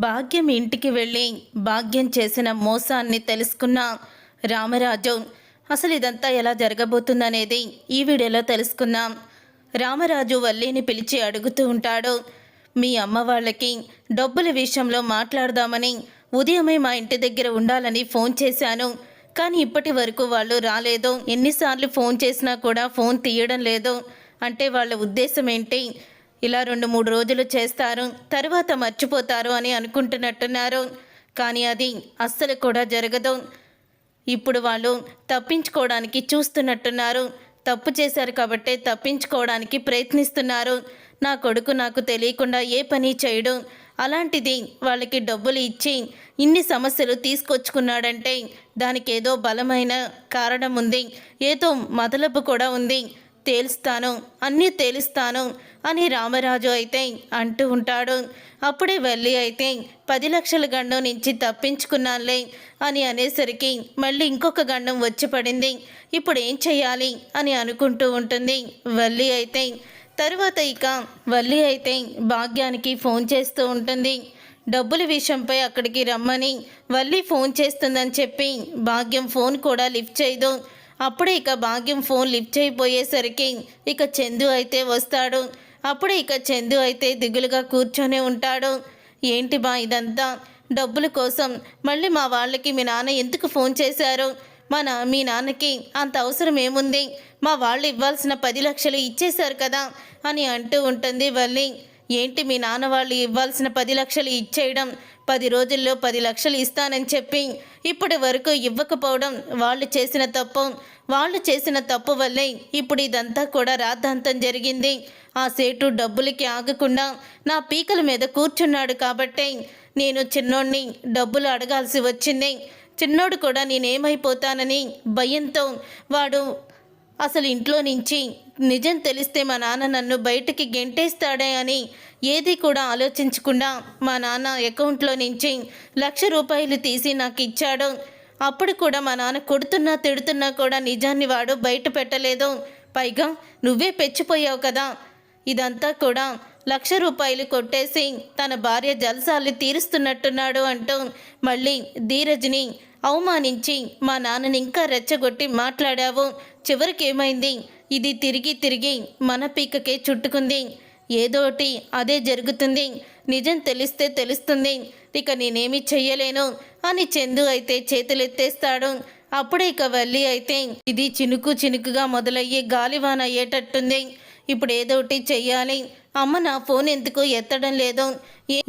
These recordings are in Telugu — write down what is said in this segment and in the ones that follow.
భాగ్యం ఇంటికి వెళ్ళి భాగ్యం చేసిన మోసాన్ని తెలుసుకున్న రామరాజు అసలు ఇదంతా ఎలా జరగబోతుందనేది ఈ వీడియోలో తెలుసుకుందాం రామరాజు వల్లిని పిలిచి అడుగుతూ ఉంటాడు. మీ అమ్మ వాళ్ళకి డబ్బుల విషయంలో మాట్లాడదామని ఉదయమే మా ఇంటి దగ్గర ఉండాలని ఫోన్ చేశాను. కానీ ఇప్పటి వరకు వాళ్ళు రాలేదు. ఎన్నిసార్లు ఫోన్ చేసినా కూడా ఫోన్ తీయడం లేదు. అంటే వాళ్ళ ఉద్దేశం ఏంటి? ఇలా రెండు మూడు రోజులు చేస్తారు తర్వాత మర్చిపోతారు అని అనుకుంటున్నట్టున్నారు. కానీ అది అస్సలు కూడా జరగదు. ఇప్పుడు వాళ్ళు తప్పించుకోవడానికి చూస్తున్నట్టున్నారు. తప్పు చేశారు కాబట్టే తప్పించుకోవడానికి ప్రయత్నిస్తున్నారు. నా కొడుకు నాకు తెలియకుండా ఏ పని చేయడు. అలాంటిది వాళ్ళకి డబ్బులు ఇచ్చి ఇన్ని సమస్యలు తీసుకొచ్చుకున్నాడంటే దానికి ఏదో బలమైన కారణం ఉంది ఏదో మదలపు కూడా ఉంది. తేలుస్తాను అన్నీ తేలుస్తాను అని రామరాజు అయితే అంటూ ఉంటాడు. అప్పుడే వెళ్ళి అయితే పది లక్షల గండం నుంచి తప్పించుకున్నానులే అని అనేసరికి మళ్ళీ ఇంకొక గండం వచ్చి పడింది. ఇప్పుడు ఏం చేయాలి అని అనుకుంటూ ఉంటుంది వెళ్ళి అయితే. తరువాత ఇక వల్లి అయితే భాగ్యానికి ఫోన్ చేస్తూ ఉంటుంది. డబ్బుల విషయంపై అక్కడికి రమ్మని వల్లి ఫోన్ చేస్తుందని చెప్పి భాగ్యం ఫోన్ కూడా లిఫ్ట్ చేయదు. అప్పుడే ఇక భాగ్యం ఫోన్ లిఫ్ట్ అయిపోయేసరికి ఇక చందు అయితే వస్తాడు. అప్పుడే ఇక చందు అయితే దిగులుగా కూర్చొని ఉంటాడు. ఏంటి బా ఇదంతా? డబ్బుల కోసం మళ్ళీ మా వాళ్ళకి మీ నాన్న ఎందుకు ఫోన్ చేశారు? మా నా మీ నాన్నకి అంత అవసరం ఏముంది? మా వాళ్ళు ఇవ్వాల్సిన పది లక్షలు ఇచ్చేశారు కదా అని అంటూ ఉంటుంది వల్లి. ఏంటి మీ నాన్న వాళ్ళు ఇవ్వాల్సిన పది లక్షలు ఇచ్చేయడం? పది రోజుల్లో పది లక్షలు ఇస్తానని చెప్పి ఇప్పటి వరకు ఇవ్వకపోవడం వాళ్ళు చేసిన తప్పు. వాళ్ళు చేసిన తప్పు వల్లే ఇప్పుడు ఇదంతా కూడా రాద్ధాంతం జరిగింది. ఆ సేటు డబ్బులకి ఆగకుండా నా పీకల మీద కూర్చున్నాడు కాబట్టే నేను చిన్నోడిని డబ్బులు అడగాల్సి వచ్చింది. చిన్నోడు కూడా నేనేమైపోతానని భయంతో వాడు అసలు ఇంట్లో నుంచి నిజం తెలిస్తే మా నాన్న నన్ను బయటికి గెంటేస్తాడే అని ఏది కూడా ఆలోచించకుండా మా నాన్న అకౌంట్లో నుంచి లక్ష రూపాయలు తీసి నాకు ఇచ్చాడు. అప్పుడు కూడా మా నాన్న కొడుతున్నా తిడుతున్నా కూడా నిజాన్ని వాడు బయట పెట్టలేదు. పైగా నువ్వే పెచ్చిపోయావు కదా. ఇదంతా కూడా లక్ష రూపాయలు కొట్టేసి తన భార్య జలసాలు తీరుస్తున్నట్టున్నాడు అంటూ మళ్ళీ ధీరజ్ని అవమానించి మా నాన్నని ఇంకా రెచ్చగొట్టి మాట్లాడావు. చివరికి ఏమైంది? ఇది తిరిగి తిరిగి మన పీకకే చుట్టుకుంది. ఏదోటి అదే జరుగుతుంది. నిజం తెలిస్తే తెలుస్తుంది. ఇక నేనేమి చెయ్యలేను అని చందు అయితే చేతులెత్తేస్తాడు. అప్పుడే ఇక వల్లి అయితే ఇది చినుకు చినుకుగా మొదలయ్యి గాలివాన అయ్యేటట్టుంది. ఇప్పుడు ఏదోటి చెయ్యాలి. అమ్మ నా ఫోన్ ఎందుకు ఎత్తడం లేదు?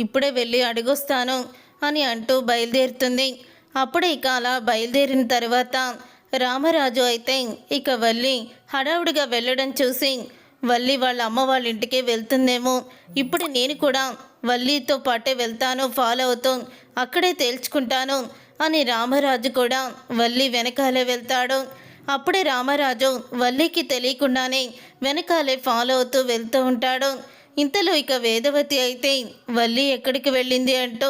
ఇప్పుడే వెళ్ళి అడుగొస్తాను అని అంటూ బయలుదేరుతుంది. అప్పుడే ఇక అలా బయలుదేరిన తర్వాత రామరాజు అయితే ఇక వల్లి హడావుడిగా వెళ్ళడం చూసి వల్లి వాళ్ళ అమ్మ వాళ్ళ ఇంటికే వెళ్తుందేమో. ఇప్పుడు నేను కూడా వల్లితో పాటే వెళ్తాను ఫాలో అవుతూ అక్కడే తేల్చుకుంటాను అని రామరాజు కూడా వల్లి వెనకాలే వెళ్తాడు. అప్పుడే రామరాజు వల్లికి తెలియకుండానే వెనకాలే ఫాలో అవుతూ వెళ్తూ ఉంటాడు. ఇంతలో ఇక వేదవతి అయితే వల్లి ఎక్కడికి వెళ్ళింది? అంటూ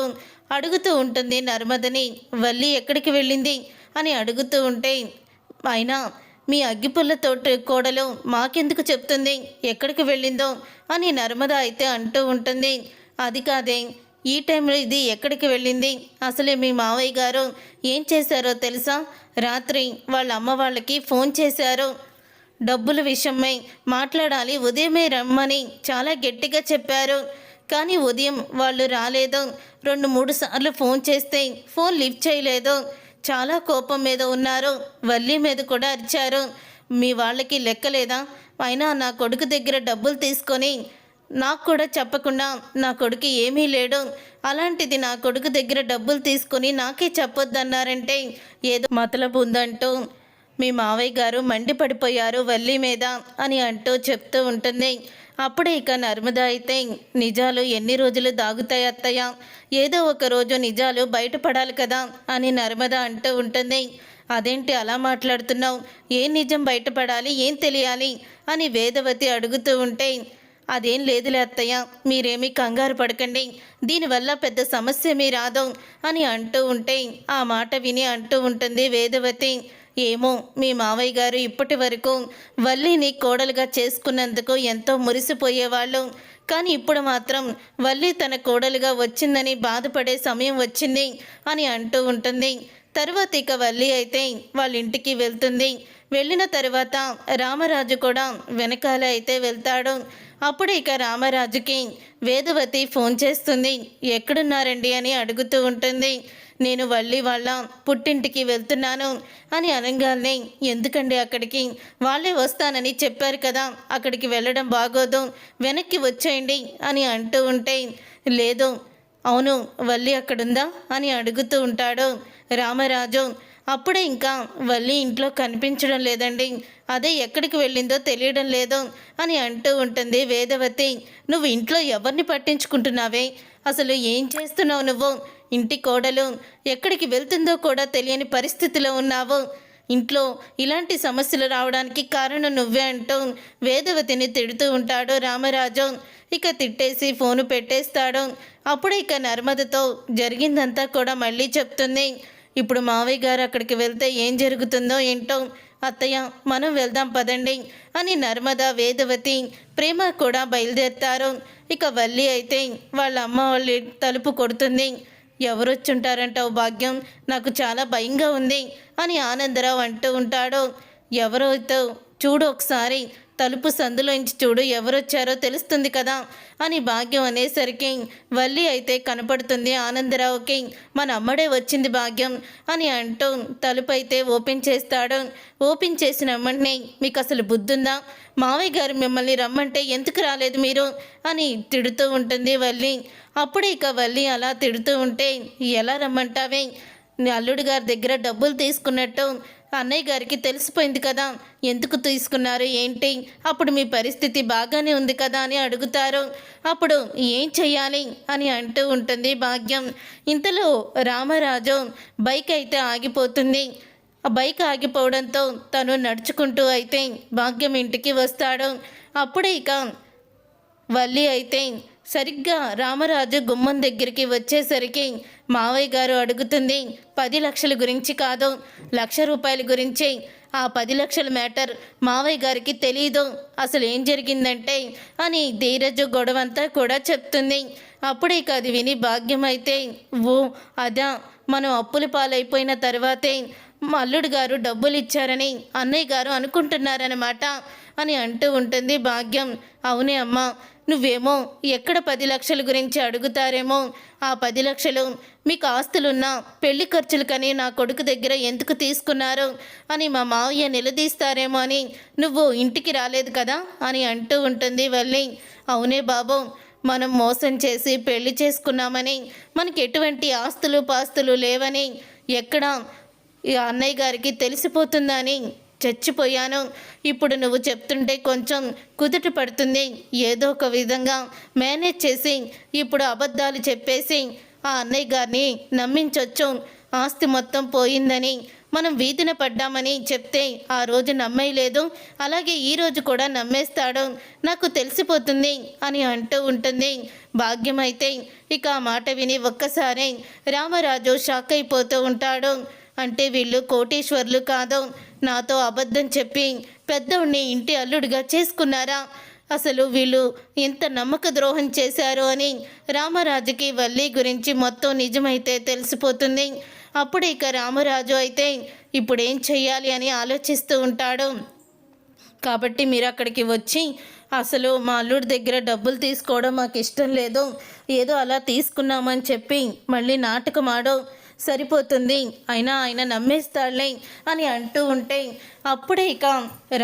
అడుగుతూ ఉంటుంది నర్మదని వల్లి ఎక్కడికి వెళ్ళింది? అని అడుగుతూ ఉంటే అయినా మీ అగ్గిపుల్లతో కోడలు మాకెందుకు చెప్తుంది? ఎక్కడికి వెళ్ళిందో? అని నర్మద అయితే అంటూ ఉంటుంది. అది కాదే ఈ టైంలో ఇది ఎక్కడికి వెళ్ళింది? అసలే మీ మావయ్య గారు ఏం చేశారో తెలుసా? రాత్రి వాళ్ళ అమ్మ వాళ్ళకి ఫోన్ చేశారు. డబ్బుల విషయమై మాట్లాడాలి ఉదయమే రమ్మని చాలా గట్టిగా చెప్పారు. కానీ ఉదయం వాళ్ళు రాలేదు. రెండు మూడు సార్లు ఫోన్ చేస్తే ఫోన్ లిఫ్ట్ చేయలేదు. చాలా కోపం మీద ఉన్నారు. వల్లి మీద కూడా అరిచారు. మీ వాళ్ళకి లెక్కలేదా అయినా నా కొడుకు దగ్గర డబ్బులు తీసుకొని నాకు కూడా చెప్పకుండా నా కొడుకు ఏమీ లేడు. అలాంటిది నా కొడుకు దగ్గర డబ్బులు తీసుకొని నాకే చెప్పొద్దన్నారంటే ఏదో మతలబు ఉందంటూ మీ మావయ్య గారు మండిపడిపోయారు వల్లి మీద అని అంటూ చెప్తూ ఉంటుంది. అప్పుడే ఇక నర్మద అయితే నిజాలు ఎన్ని రోజులు దాగుతాయి అత్తయ్య? ఏదో ఒక రోజు నిజాలు బయటపడాలి కదా అని నర్మద అంటూ ఉంటుంది అదేంటి అలా మాట్లాడుతున్నావు? ఏం నిజం బయటపడాలి? ఏం తెలియాలి? అని వేదవతి అడుగుతూ ఉంటే అదేం లేదులే అత్తయ్య మీరేమీ కంగారు పడకండి. దీనివల్ల పెద్ద సమస్య మీ రాదు అని అంటూ ఉంటే ఆ మాట విని అంటూ ఉంటుంది వేదవతి. ఏమో మీ మావయ్య గారు ఇప్పటి వరకు వల్లిని కోడలుగా చేసుకున్నందుకు ఎంతో మురిసిపోయేవాళ్ళు. కానీ ఇప్పుడు మాత్రం వల్లి తన కోడలుగా వచ్చిందని బాధపడే సమయం వచ్చింది అని అంటూ ఉంటుంది. తర్వాత ఇక వల్లి అయితే వాళ్ళ ఇంటికి వెళ్తుంది. వెళ్ళిన తర్వాత రామరాజు కూడా వెనకాల అయితే వెళ్తాడు. అప్పుడు ఇక రామరాజుకి వేదవతి ఫోన్ చేస్తుంది. ఎక్కడున్నారండి? అని అడుగుతూ ఉంటుంది. నేను వల్లి వాళ్ళ పుట్టింటికి వెళ్తున్నాను అని అనగానే ఎందుకండి అక్కడికి? వాళ్ళే వస్తానని చెప్పారు కదా అక్కడికి వెళ్ళడం బాగోదు వెనక్కి వచ్చేయండి అని అంటూ ఉంటే లేదు అవును వల్లి అక్కడుందా? అని అడుగుతూ ఉంటాడు రామరాజు. అప్పుడే ఇంకా వల్లి ఇంట్లో కనిపించడం లేదండి. అదే ఎక్కడికి వెళ్ళిందో తెలియడం లేదు అని అంటూ ఉంటుంది వేదవతి. నువ్వు ఇంట్లో ఎవరిని పట్టించుకుంటున్నావే? అసలు ఏం చేస్తున్నావు నువ్వు? ఇంటి కోడలు ఎక్కడికి వెళ్తుందో కూడా తెలియని పరిస్థితిలో ఉన్నావు. ఇంట్లో ఇలాంటి సమస్యలు రావడానికి కారణం నువ్వే అంటూ వేదవతిని తిడుతూ ఉంటాడు రామరాజు. ఇక తిట్టేసి ఫోను పెట్టేస్తాడు. అప్పుడు ఇక నర్మదతో జరిగిందంతా కూడా మళ్ళీ చెప్తుంది. ఇప్పుడు మావయ్య గారు అక్కడికి వెళ్తే ఏం జరుగుతుందో ఏంటో అత్తయ్య మనం వెళ్దాం పదండి అని నర్మద వేదవతి ప్రేమ కూడా బయలుదేరుతారు. ఇక వల్లి అయితే వాళ్ళ అమ్మ వాళ్ళ తలుపు కొడుతుంది. ఎవరొచ్చుంటారంటావు భాగ్యం? నాకు చాలా భయంగా ఉంది అని ఆనందరావు అంటూ ఉంటాడు. ఎవరో చూడు ఒకసారి తలుపు సందులోంచి చూడు ఎవరొచ్చారో తెలుస్తుంది కదా అని భాగ్యం అనేసరికి వల్లి అయితే కనపడుతుంది. ఆనందరావుకి మన అమ్మడే వచ్చింది భాగ్యం అని అంటూ తలుపు అయితే ఓపెన్ చేస్తాడు. ఓపెన్ చేసిన వెంటనే మీకు అసలు బుద్ధుందా? మావయ్య గారు మిమ్మల్ని రమ్మంటే ఎందుకు రాలేదు మీరు? అని తిడుతూ ఉంటుంది వల్లి. అప్పుడు ఇక వల్లి అలా తిడుతూ ఉంటే ఎలా రమ్మంటావే? అల్లుడు గారి దగ్గర డబ్బులు తీసుకున్నట్టు అన్నయ్య గారికి తెలిసిపోయింది కదా. ఎందుకు తీసుకున్నారు ఏంటి? అప్పుడు మీ పరిస్థితి బాగానే ఉంది కదా అని అడుగుతారు. అప్పుడు ఏం చెయ్యాలి అని అంటూ ఉంటుంది భాగ్యం. ఇంతలో రామరాజు బైక్ అయితే ఆగిపోతుంది. ఆ బైక్ ఆగిపోవడంతో తను నడుచుకుంటూ అయితే భాగ్యం ఇంటికి వస్తాడు. అప్పుడే ఇక వల్లి అయితే సరిగ్గా రామరాజు గుమ్మం దగ్గరికి వచ్చేసరికి మావయ్య గారు అడుగుతుంది పది లక్షల గురించి కాదు లక్ష రూపాయల గురించి. ఆ పది లక్షల మ్యాటర్ మావయ్య గారికి తెలియదు అసలు ఏం జరిగిందంటే అని ధీరజు గొడవంతా కూడా చెప్తుంది. అప్పుడే కాదు అది విని భాగ్యం అయితే ఓ అదా మనం అప్పుల పాలైపోయిన తర్వాతే అల్లుడు గారు డబ్బులు ఇచ్చారని అన్నయ్య గారు అనుకుంటున్నారనమాట అని అంటూ ఉంటుంది భాగ్యం. అవునే అమ్మా నువ్వేమో ఎక్కడ పది లక్షల గురించి అడుగుతారేమో? ఆ పది లక్షలు మీకు ఆస్తులున్నా పెళ్ళి ఖర్చులకని నా కొడుకు దగ్గర ఎందుకు తీసుకున్నారు? అని మా మావయ్య నిలదీస్తారేమో అని నువ్వు ఇంటికి రాలేదు కదా? అని అంటూ ఉంటుంది వల్లి. అవునే బాబు మనం మోసం చేసి పెళ్ళి చేసుకున్నామని మనకి ఎటువంటి ఆస్తులు పాస్తులు లేవని ఎక్కడ ఈ అన్నయ్య గారికి తెలిసిపోతుందని చచ్చిపోయాను. ఇప్పుడు నువ్వు చెప్తుంటే కొంచెం కుదుట పడుతుంది. ఏదో ఒక విధంగా మేనేజ్ చేసి ఇప్పుడు అబద్ధాలు చెప్పేసి ఆ అన్నయ్య గారిని నమ్మించొచ్చు. ఆస్తి మొత్తం పోయిందని మనం వీధిన పడ్డామని చెప్తే ఆ రోజు నమ్మేయలేదు. అలాగే ఈ రోజు కూడా నమ్మేస్తాడు. నాకు తెలిసిపోతుంది అని అంటూ ఉంటుంది. భాగ్యం అయితే ఇక ఆ మాట విని ఒక్కసారి రామరాజు షాక్ అయిపోతూ ఉంటాడు. అంటే వీళ్ళు కోటీశ్వర్లు కాదు. నాతో అబద్ధం చెప్పి పెద్దవుణ్ణి ఇంటి అల్లుడిగా చేసుకున్నారా? అసలు వీళ్ళు ఎంత నమ్మక ద్రోహం చేశారు అని రామరాజుకి వల్లి గురించి మొత్తం నిజమైతే తెలిసిపోతుంది. అప్పుడు ఇక రామరాజు అయితే ఇప్పుడు ఏం చెయ్యాలి అని ఆలోచిస్తూ ఉంటాడు. కాబట్టి మీరు అక్కడికి వచ్చి అసలు మా అల్లుడి దగ్గర డబ్బులు తీసుకోవడం మాకు ఇష్టం లేదు. ఏదో అలా తీసుకున్నామని చెప్పి మళ్ళీ నాటకమాడో. సరిపోతుంది. అయినా ఆయన నమ్మేస్తాడులే అని అంటూ ఉంటే అప్పుడే ఇక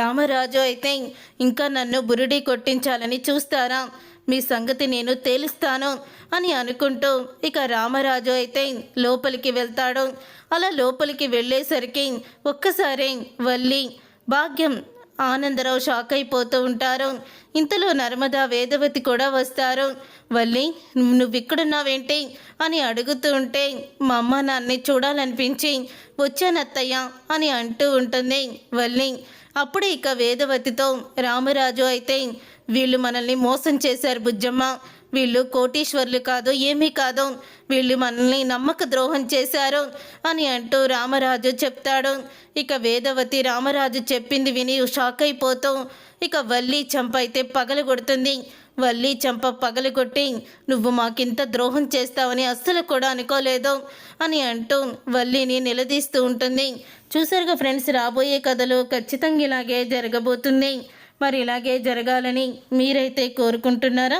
రామరాజు అయితే ఇంకా నన్ను బురుడి కొట్టించాలని చూస్తారా? మీ సంగతి నేను తేలుస్తాను అని అనుకుంటూ ఇక రామరాజు అయితే లోపలికి వెళ్తాడు. అలా లోపలికి వెళ్ళేసరికి ఒక్కసారి వల్లి భాగ్యం ఆనందరావు షాక్ అయిపోతూ ఉంటారు. ఇంతలో నర్మదా వేదవతి కూడా వస్తారు. వల్లి నువ్వు ఇక్కడున్నావేంటి? అని అడుగుతూ ఉంటే మా అమ్మ నాన్ని చూడాలనిపించి వచ్చానత్తయ్య అని అంటూ ఉంటుంది వల్లి. అప్పుడే ఇక వేదవతితో రామరాజు అయితే వీళ్ళు మనల్ని మోసం చేశారు బుజ్జమ్మ. వీళ్ళు కోటీశ్వర్లు కాదు ఏమీ కాదు. వీళ్ళు మనల్ని నమ్మక ద్రోహం చేశారు అని అంటూ రామరాజు చెప్తాడు. ఇక వేదవతి రామరాజు చెప్పింది విని షాక్ అయిపోతాం ఇక వల్లి చంప అయితే పగలు కొడుతుంది వల్లి చంప పగలగొట్టి నువ్వు మాకింత ద్రోహం చేస్తావని అస్సలు కూడా అనుకోలేదు అని అంటూ వల్లిని నిలదీస్తూ ఉంటుంది. చూసారుగా ఫ్రెండ్స్ రాబోయే కథలు ఖచ్చితంగా ఇలాగే జరగబోతుంది. మరి ఇలాగే జరగాలని మీరైతే కోరుకుంటున్నారా?